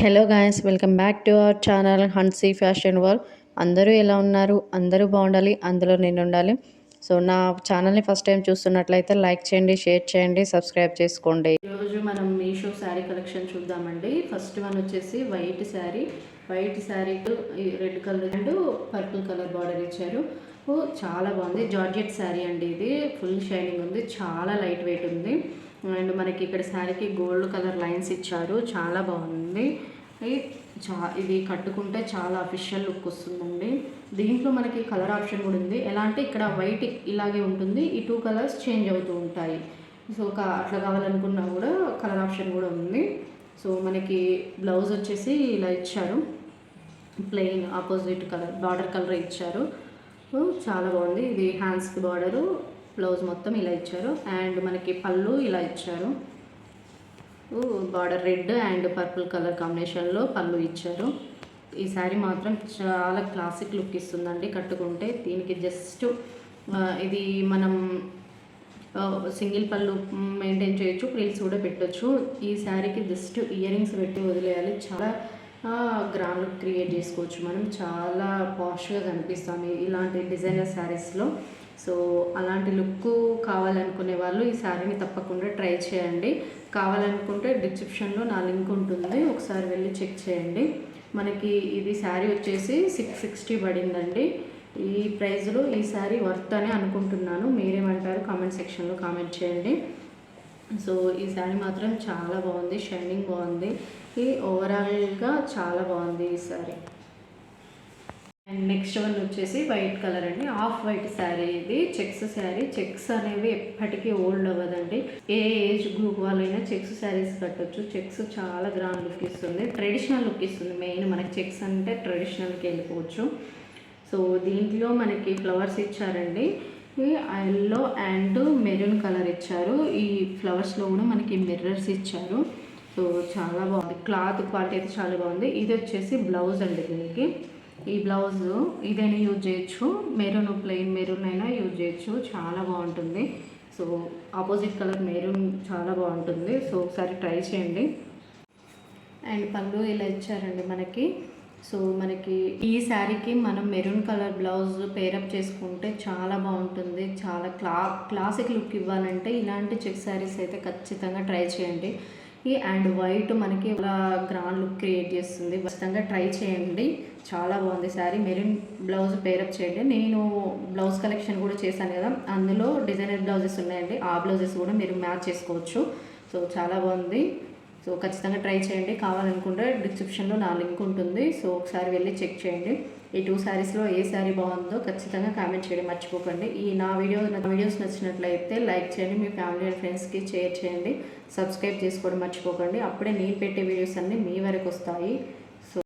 Hello guys welcome back to our channel Hansi fashion world. అందరూ ఎలా ఉన్నారు? అందరూ బాగుండాలి? అందులో నేను ఉండాలి సో నా ఛానల్ని ఫస్ట్ టైం చూస్తున్నట్లయితే లైక్ చేయండి షేర్ చేయండి సబ్స్క్రైబ్ చేసుకోండి. ఈరోజు మనం మీషో శారీ కలెక్షన్ చూద్దామండి. ఫస్ట్ వన్ వచ్చేసి white sari. White sari red colour and purple colour border ఇచ్చారు. చాలా బాగుంది. జార్జెట్ శారీ అండి ఇది. ఫుల్ షైనింగ్ ఉంది. చాలా లైట్ వెయిట్ ఉంది. అండ్ మనకి ఇక్కడ శారీకి గోల్డ్ కలర్ లైన్స్ ఇచ్చారు. చాలా బాగుంది. చా ఇది కట్టుకుంటే చాలా అఫిషియల్ లుక్ వస్తుందండి. దీంట్లో మనకి కలర్ ఆప్షన్ కూడా ఉంది. ఎలా అంటే ఇక్కడ వైట్ ఇలాగే ఉంటుంది. ఈ టూ కలర్స్ చేంజ్ అవుతూ ఉంటాయి. సో ఒక అట్లా కావాలనుకున్నా కూడా కలర్ ఆప్షన్ కూడా ఉంది. సో మనకి బ్లౌజ్ వచ్చేసి ఇలా ఇచ్చారు. Plain opposite colour border colour ఇచ్చారు. చాలా బాగుంది. ఇది హ్యాండ్స్కి బార్డరు బ్లౌజ్ మొత్తం ఇలా ఇచ్చారు. అండ్ మనకి పళ్ళు ఇలా ఇచ్చారు. Border red and purple colour కాంబినేషన్లో పళ్ళు ఇచ్చారు. ఈ శారీ మాత్రం చాలా క్లాసిక్ లుక్ ఇస్తుందండి కట్టుకుంటే. దీనికి జస్ట్ ఇది మనం సింగిల్ పళ్ళు మెయింటైన్ చేయొచ్చు ప్రిల్స్ కూడా పెట్టొచ్చు. ఈ శారీకి జస్ట్ ఇయర్ రింగ్స్ పెట్టి వదిలేయాలి. చాలా గ్రాండ్ లుక్ క్రియేట్ చేసుకోవచ్చు. మనం చాలా పాష్గా కనిపిస్తాం ఇలాంటి డిజైనర్ శారీస్లో సో అలాంటి లుక్ కావాలనుకునే వాళ్ళు ఈ శారీని తప్పకుండా ట్రై చేయండి. కావాలనుకుంటే డిస్క్రిప్షన్లో నా లింక్ ఉంటుంది. ఒకసారి వెళ్ళి చెక్ చేయండి. మనకి ఇది శారీ వచ్చేసి సిక్స్ సిక్స్టీ పడిందండి. ఈ ప్రైస్లో ఈ శారీ వర్త్ అని అనుకుంటున్నాను. మీరేమంటారు? కామెంట్ సెక్షన్లో కామెంట్ చేయండి. సో ఈ శారీ మాత్రం చాలా బాగుంది. షైనింగ్ బాగుంది. ఈ ఓవరాల్గా చాలా బాగుంది ఈ శారీ. అండ్ నెక్స్ట్ వన్ వచ్చేసి వైట్ కలర్ అండి. ఆఫ్ వైట్ శారీ ఇది. చెక్స్ శారీ. చెక్స్ అనేవి ఎప్పటికీ ఓల్డ్ అవ్వదండి. ఏ ఏజ్ గ్రూప్ వాళ్ళైనా చెక్స్ శారీస్ కట్టొచ్చు. చెక్స్ చాలా గ్రాండ్ లుక్ ఇస్తుంది. ట్రెడిషనల్ లుక్ ఇస్తుంది. మెయిన్ మనకి చెక్స్ అంటే ట్రెడిషనల్కి వెళ్ళిపోవచ్చు. సో దీంట్లో మనకి ఫ్లవర్స్ ఇచ్చారండి. ఎల్లో అండ్ మెరూన్ కలర్ ఇచ్చారు. ఈ ఫ్లవర్స్లో కూడా మనకి మిర్రర్స్ ఇచ్చారు. సో చాలా బాగుంది. క్లాత్ క్వాలిటీ అయితే చాలా బాగుంది. ఇది వచ్చేసి బ్లౌజ్ అండి దీనికి. ఈ బ్లౌజ్ ఇదైనా యూజ్ చేయొచ్చు? మెరూన్ ప్లెయిన్ మెరూన్ అయినా యూజ్ చేయొచ్చు. చాలా బాగుంటుంది. సో ఆపోజిట్ కలర్ మెరూన్ చాలా బాగుంటుంది. సో ఒకసారి ట్రై చేయండి. అండ్ పళ్ళు ఇలా ఇచ్చారండి మనకి. సో మనకి ఈ శారీకి మనం మెరూన్ కలర్ బ్లౌజ్ పేరప్ చేసుకుంటే చాలా బాగుంటుంది. చాలా క్లా క్లాసిక్ లుక్ ఇవ్వాలంటే ఇలాంటి చెక్ శారీస్ అయితే ఖచ్చితంగా ట్రై చేయండి. ఈ అండ్ వైట్ మనకి ఇలా గ్రాండ్ లుక్ క్రియేట్ చేస్తుంది. ఖచ్చితంగా ట్రై చేయండి. చాలా బాగుంది శారీ. మెరూన్ బ్లౌజ్ పేరప్ చేయండి. నేను బ్లౌజ్ కలెక్షన్ కూడా చేశాను కదా. అందులో డిజైనర్ బ్లౌజెస్ ఉన్నాయండి. ఆ బ్లౌజెస్ కూడా మీరు మ్యాచ్ చేసుకోవచ్చు. సో చాలా బాగుంది. సో ఖచ్చితంగా ట్రై చేయండి. కావాలనుకుంటే డిస్క్రిప్షన్లో నా లింక్ ఉంటుంది. సో ఒకసారి వెళ్ళి చెక్ చేయండి. ఈ టూ శారీస్లో ఏ శారీ బాగుందో ఖచ్చితంగా కామెంట్ చేయడం మర్చిపోకండి. ఈ నా వీడియో నా వీడియోస్ నచ్చినట్లయితే లైక్ చేయండి. మీ ఫ్యామిలీ అండ్ ఫ్రెండ్స్కి షేర్ చేయండి. సబ్స్క్రైబ్ చేసుకోవడం మర్చిపోకండి. అప్పుడే నేను పెట్టే వీడియోస్ అన్నీ మీ వరకు వస్తాయి.